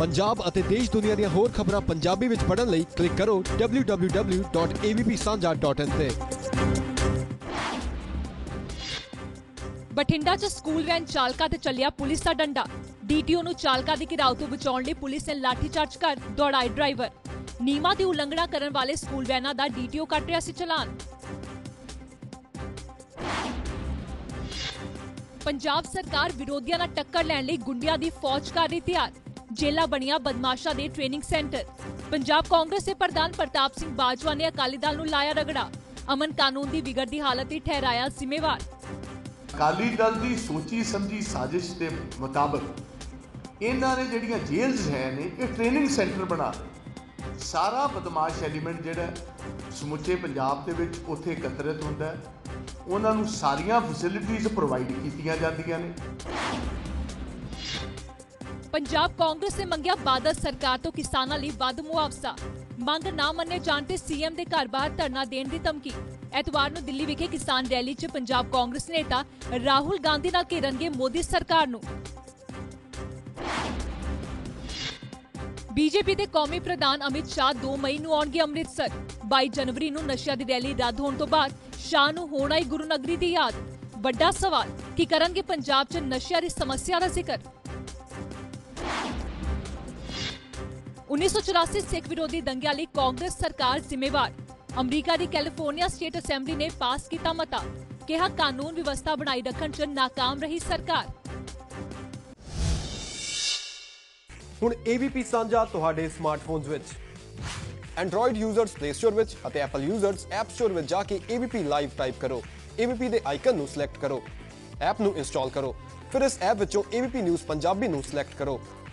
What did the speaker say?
ਪੰਜਾਬ ਅਤੇ ਦੇਸ਼ ਦੁਨੀਆ ਦੀਆਂ ਹੋਰ ਖਬਰਾਂ ਪੰਜਾਬੀ ਵਿੱਚ ਪੜ੍ਹਨ ਲਈ ਕਲਿੱਕ ਕਰੋ www.avpsanja.in ਤੇ। ਬਠਿੰਡਾ 'ਚ ਸਕੂਲ ਵੈਨ ਚਾਲਕਾ ਤੇ ਚੱਲਿਆ ਪੁਲਿਸ ਦਾ ਡੰਡਾ। ਡੀਟੀਓ ਨੂੰ ਚਾਲਕਾ ਦੀ ਘਿਰਾਓ ਤੋਂ ਬਚਾਉਣ ਲਈ ਪੁਲਿਸ ਨੇ ਲਾਠੀਚਾਰਜ ਕਰ ਦੌੜਾਏ ਡਰਾਈਵਰ। ਨੀਮਾ ਦੀ ਉਲੰਘਣਾ ਕਰਨ ਵਾਲੇ ਸਕੂਲ ਵੈਨਾਂ ਦਾ ਡੀਟੀਓ ਕੱਟ ਰਿਹਾ ਸੀ ਚਲਾਨ। ਪੰਜਾਬ ਸਰਕਾਰ ਵਿਰੋਧੀਆਂ ਨਾਲ ਟੱਕਰ ਲੈਣ ਲਈ ਗੁੰਡਿਆਂ ਦੀ ਫੌਜ ਕਰ ਰਹੀ ਤਿਆਰ। ਜੇਲਾ ਬਣੀਆਂ ਬਦਮਾਸ਼ਾਂ ਦੇ ਟ੍ਰੇਨਿੰਗ ਸੈਂਟਰ ਪੰਜਾਬ ਕਾਂਗਰਸ ਦੇ ਪ੍ਰਧਾਨ ਪ੍ਰਤਾਪ ਸਿੰਘ ਬਾਜਵਾ ਨੇ ਅਕਾਲੀ ਦਲ ਨੂੰ ਲਾਇਆ ਰਗੜਾ। ਅਮਨ ਕਾਨੂੰਨ ਦੀ ਵਿਗੜਦੀ ਹਾਲਤ ਹੀ ਠਹਿਰਾਇਆ ਜ਼ਿੰਮੇਵਾਰ। ਅਕਾਲੀ ਦਲ ਦੀ ਸੋਚੀ ਸਮਝੀ ਸਾਜ਼ਿਸ਼ ਦੇ ਮੁਤਾਬਕ ਇਹਨਾਂ ਨੇ ਜਿਹੜੀਆਂ ਜੇਲ੍ਹਸ ਹੈ ਨੇ, ਇਹ ਟ੍ਰੇਨਿੰਗ ਸੈਂਟਰ ਬਣਾ ਸਾਰਾ ਬਦਮਾਸ਼ ਐਲੀਮੈਂਟ ਜਿਹੜਾ ਸਮੁੱਚੇ ਪੰਜਾਬ ਦੇ ਵਿੱਚ ਉੱਥੇ ਇਕੱਤਰਿਤ ਹੁੰਦਾ ਉਹਨਾਂ ਨੂੰ ਸਾਰੀਆਂ ਫੈਸਿਲਿਟੀਆਂ ਪ੍ਰੋਵਾਈਡ ਕੀਤੀਆਂ ਜਾਂਦੀਆਂ ਨੇ। ਪੰਜਾਬ ਕਾਂਗਰਸ ਨੇ ਮੰਗਿਆ ਬਾਦਲ ਸਰਕਾਰ ਤੋਂ ਕਿਸਾਨਾਂ ਲਈ ਵੱਧ ਮੁਆਵਜ਼ਾ। ਮੰਗ ਨਾ ਮੰਨੇ ਜਾਣ ਤੇ ਸੀਐਮ ਦੇ ਘਰ ਬਾਹਰ ਧਰਨਾ ਦੇਣ ਦੀ ਧਮਕੀ। ਐਤਵਾਰ ਨੂੰ ਦਿੱਲੀ ਵਿਖੇ ਕਿਸਾਨ ਰੈਲੀ 'ਚ ਪੰਜਾਬ ਕਾਂਗਰਸ ਨੇਤਾ ਰਾਹੁਲ ਗਾਂਧੀ ਨਾਲ ਘੇਰਨਗੇ ਮੋਦੀ ਸਰਕਾਰ ਨੂੰ। ਬੀਜੇਪੀ ਦੇ ਕੌਮੀ ਪ੍ਰਧਾਨ ਅਮਿਤ ਸ਼ਾਹ 2 ਮਈ ਨੂੰ ਆਉਣਗੇ ਅੰਮ੍ਰਿਤਸਰ। 22 ਜਨਵਰੀ ਨੂੰ ਨਸ਼ਿਆਂ ਦੀ ਰੈਲੀ ਰੱਦ ਹੋਣ ਤੋਂ ਬਾਅਦ ਸ਼ਾਹ ਨੂੰ ਹੋਣਾ ਹੀ ਗੁਰੂ ਨਗਰੀ ਦੀ ਯਾਦ। ਵੱਡਾ ਸਵਾਲ, ਕੀ ਕਰਨਗੇ ਪੰਜਾਬ 'ਚ ਨਸ਼ਿਆਂ ਦੀ ਸਮੱਸਿਆ ਦਾ ਜ਼ਿਕਰ? 1984 ਸਿੱਖ ਵਿਰੋਧੀ ਦੰਗਿਆਂ ਲਈ ਕਾਂਗਰਸ ਸਰਕਾਰ ਜ਼ਿੰਮੇਵਾਰ। ਅਮਰੀਕਾ ਦੀ ਕੈਲੀਫੋਰਨੀਆ ਸਟੇਟ ਅਸੈਂਬਲੀ ਨੇ ਪਾਸ ਕੀਤਾ ਮਤਾ, ਕਿਹਾ ਕਾਨੂੰਨ ਵਿਵਸਥਾ ਬਣਾਈ ਰੱਖਣ 'ਚ ناکਾਮ ਰਹੀ ਸਰਕਾਰ। ਹੁਣ ABP ਸਾਂਝਾ ਤੁਹਾਡੇ ਸਮਾਰਟਫੋਨਸ ਵਿੱਚ। Android ਯੂਜ਼ਰਸ Play Store ਵਿੱਚ ਅਤੇ Apple ਯੂਜ਼ਰਸ App Store ਵਿੱਚ ਜਾ ਕੇ ABP Live ਟਾਈਪ ਕਰੋ। ABP ਦੇ ਆਈਕਨ ਨੂੰ ਸਿਲੈਕਟ ਕਰੋ। ਐਪ ਨੂੰ ਇੰਸਟਾਲ ਕਰੋ। ਫਿਰ ਇਸ ਐਪ ਵਿੱਚੋਂ ABP ਨਿਊਜ਼ ਪੰਜਾਬੀ ਨੂੰ ਸਿਲੈਕਟ ਕਰੋ।